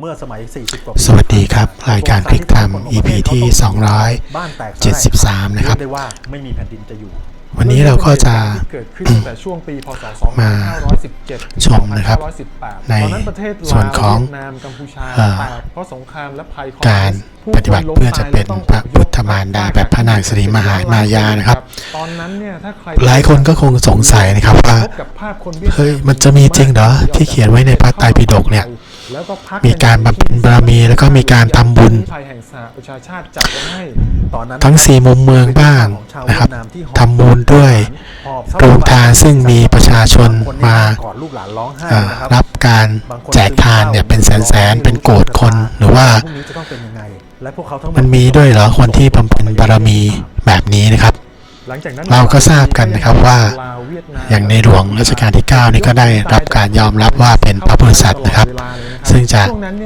เมื่อสมัย 40 กว่าปีสวัสดีครับ รายการคลิกธรรม EP ที่บ้านแตก273 นะครับเรียกได้ว่าไม่มีแผ่นดินจะอยู่ วันนี้เราก็จะเกิดขึ้นตั้งแต่ช่วงปีพศมา2517ชมนะครับ2518ในตอนนั้นประเทศส่วนของลาวเวียดนามกัมพูชาเอ่อแตกเพราะสงครามและภัยคอมมิวนิสต์การผู้ปฏิบัติคนล้มเพื่อจะเป็นตายพระพุทธมารดาแบบพระนางสิริมหามายานะครับตอนนั้นเนี่ยถ้าใครหลายคนก็คงสงสัยนะครับว่าพบกับภาพคนวีดนามเฮ้ยมันจะมีจริงเหรอที่เขียนไว้ในพระไตรปิฎกเนี่ยแล้วก็พรรค มีการบำเพ็ญบารมีแล้วก็มีการทำบุญภัยแห่งสหประชาชาติจัดไว้ให้ตอนนั้นทั้งสี่มุมเมืองบ้างนะครับทำบุญด้วยหอบโรงทานซึ่งมีประชาชนมากอดลูกหลานร้องไห้เอ่อนะครับรับการแจกทานเนี่ยเป็นแสนๆเป็นโกรธคนหรือว่าพรุ่งนี้จะต้องเป็นยังไงและพวกเขาทั้งหดมันมีด้วยเหรอคนที่บำเพ็ญบารมีแบบนี้นะครับหลังจากนั้นเราก็ทราบกันนะครับว่าลวเวีดนมอย่างในหลวงรัชกาลที่ 9 นี่ก็ได้รับการยอมรับว่าเป็นพระโพธิสัตว์นะครับซึ่งจะ ช่วงนั้นเนี่ย